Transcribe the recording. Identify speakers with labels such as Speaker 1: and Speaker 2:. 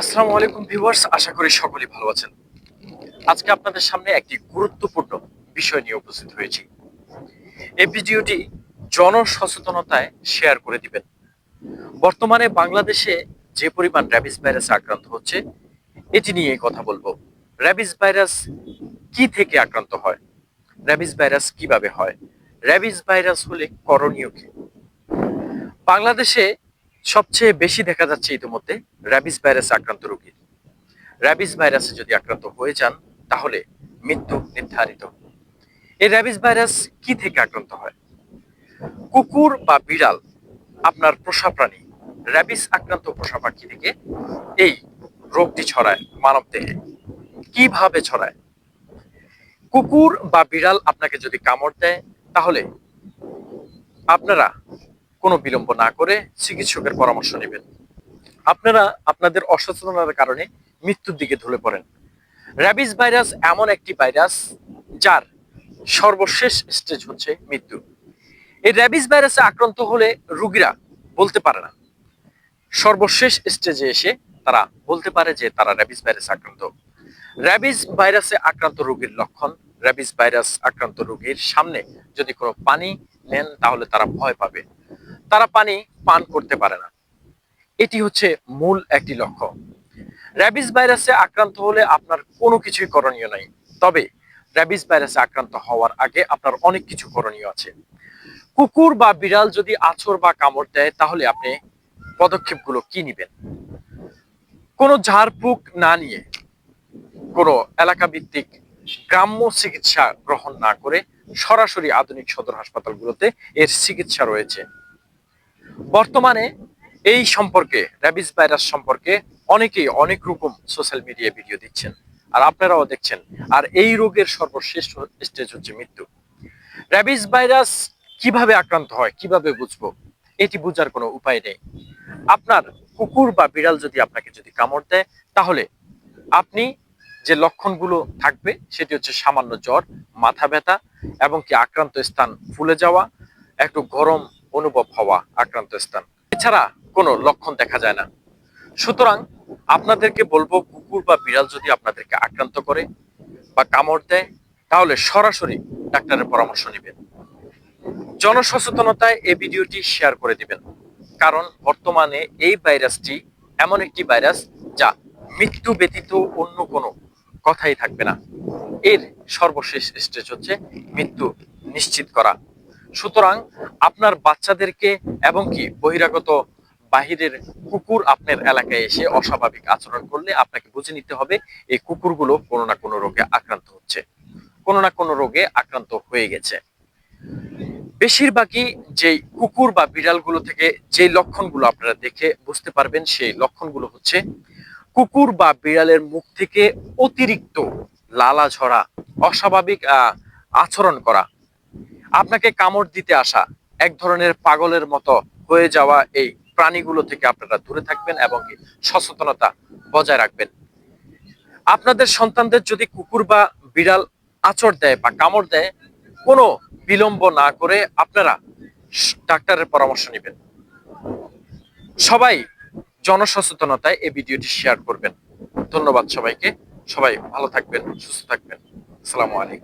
Speaker 1: আসসালামু আলাইকুম ভিউয়ার্স, আশা করি সকলেই ভালো আছেন। আজকে আপনাদের সামনে একটি গুরুত্বপূর্ণ বিষয় নিয়ে উপস্থিত হয়েছি। এই ভিডিওটি জনসচেতনতায় শেয়ার করে দিবেন। বর্তমানে বাংলাদেশে যে পরিমাণ র্যাবিস ভাইরাসে আক্রান্ত হচ্ছে, এটি নিয়ে কথা বলব। র্যাবিস ভাইরাস কি থেকে আক্রান্ত হয়? র্যাবিস ভাইরাস কীভাবে হয়? র্যাবিস ভাইরাস হলে করণীয় কি? বাংলাদেশে সবচেয়ে বেশি দেখা যাচ্ছে ইতিমধ্যে র্যাবিস ভাইরাসে আক্রান্ত রোগীর র্যাবিস ভাইরাসে যদি আক্রান্ত হয়ে যান, তাহলে মৃত্যু নির্ধারিত। এই র্যাবিস ভাইরাস কি থেকে আক্রান্ত হয়? কুকুর বা বিড়াল, আপনার পোষা প্রাণী, র্যাবিস আক্রান্ত পোষা পাখি থেকে এই রোগটি ছড়ায় মানব দেহে। কীভাবে ছড়ায়? কুকুর বা বিড়াল আপনাকে যদি কামড় দেয়, তাহলে আপনারা কোনো বিলম্ব না করে চিকিৎসকের পরামর্শ নেবেন। আপনারা আপনাদের অসচেতনতার কারণে মৃত্যুর দিকে ঢলে পড়েন। র্যাবিস ভাইরাস এমন একটি ভাইরাস যার সর্বশেষ স্টেজ হচ্ছে মৃত্যু। এই র্যাবিস ভাইরাসে আক্রান্ত হলে রুগীরা বলতে পারে না। সর্বশেষ স্টেজে এসে তারা বলতে পারে যে তারা র্যাবিস ভাইরাসে আক্রান্ত। র্যাবিস ভাইরাসে আক্রান্ত রোগীর লক্ষণ, র্যাবিস ভাইরাস আক্রান্ত রোগীর সামনে যদি কোনো পানি নেন তাহলে তারা ভয় পাবে। তারা পানি পান করতে পারে না। এটি হচ্ছে মূল একটি লক্ষ্য। র্যাবিস ভাইরাসে আক্রান্ত হলে আপনার কোনো কিছুই করণীয় নাই। তবে র্যাবিস ভাইরাসে আক্রান্ত হওয়ার আগে আপনার অনেক কিছু করণীয় আছে। কুকুর বা বিড়াল যদি আছর বা কামড় দেয়, তাহলে আপনি পদক্ষেপগুলো কি নেবেন? কোনো ঝাড়ফুঁক না নিয়ে কোনো এলাকা ভিত্তিক গ্রাম্য চিকিৎসা গ্রহণ না করে সরাসরি আধুনিক সদর হাসপাতালগুলোতে এর চিকিৎসা রয়েছে। বর্তমানে এই সম্পর্কে র্যাবিস ভাইরাস সম্পর্কে অনেকেই অনেক রকম সোশ্যাল মিডিয়া ভিডিও দিচ্ছেন আর আপনারাও দেখছেন। আর এই রোগের সর্বশেষ স্টেজ হচ্ছে মৃত্যু। র্যাবিস ভাইরাস কীভাবে আক্রান্ত হয়, কীভাবে বুঝব, এটি বোঝার কোনো উপায় নেই। আপনার কুকুর বা বিড়াল যদি আপনাকে যদি কামড় দেয়, তাহলে আপনি যে লক্ষণগুলো থাকবে, সেটি হচ্ছে সামান্য জ্বর, মাথা ব্যথা এবং কি আক্রান্ত স্থান ফুলে যাওয়া, একটু গরম অনুভব হওয়া আক্রান্ত স্থান। এছাড়া কোনো লক্ষণ দেখা যায় না। সুতরাং আপনাদেরকে বলব, কুকুর বা বিড়াল যদি আপনাদেরকে আক্রান্ত করে বা কামড় দেয়, তাহলে সরাসরি ডাক্তারের পরামর্শ নেবেন। জনসচেতনতায় এই ভিডিওটি শেয়ার করে দিবেন। কারণ বর্তমানে এই ভাইরাসটি এমন একটি ভাইরাস যা মৃত্যু ব্যতীত অন্য কোনো কথাই থাকবে না। এর সর্বশেষ স্টেজ হচ্ছে মৃত্যু নিশ্চিত করা। সুতরাং আপনার বাচ্চাদেরকে এবং কি বহিরাগত বাহিরের কুকুর আপনার এলাকায় এসে অস্বাভাবিক আচরণ করলে আপনাকে বুঝে নিতে হবে, এই কুকুরগুলো কোনো না কোনো রোগে আক্রান্ত হচ্ছে। কোনো না কোনো রোগে আক্রান্ত হয়ে গেছে। বেশিরভাগই যে কুকুর বা বিড়ালগুলো থেকে যে লক্ষণগুলো আপনারা দেখে বুঝতে পারবেন, সেই লক্ষণগুলো হচ্ছে কুকুর বা বিড়ালের মুখ থেকে অতিরিক্ত লালা ঝরা, অস্বাভাবিক আচরণ করা আপনাকে কামড় দিতে আসা এক ধরনের পাগলের মতো হয়ে যাওয়া এই প্রাণীগুলো থেকে আপনারা দূরে থাকবেন এবং সচেতনতা বজায় রাখবেন। আপনাদের সন্তানদের যদি কুকুর বা বিড়াল আচর দেয় বা কামড় দেয়, কোনো বিলম্ব না করে আপনারা ডাক্তারের পরামর্শ নেবেন। সবাই জনসচেতনতায় এই ভিডিওটি শেয়ার করবেন। ধন্যবাদ সবাইকে। সবাই ভালো থাকবেন, সুস্থ থাকবেন। আসসালামু আলাইকুম।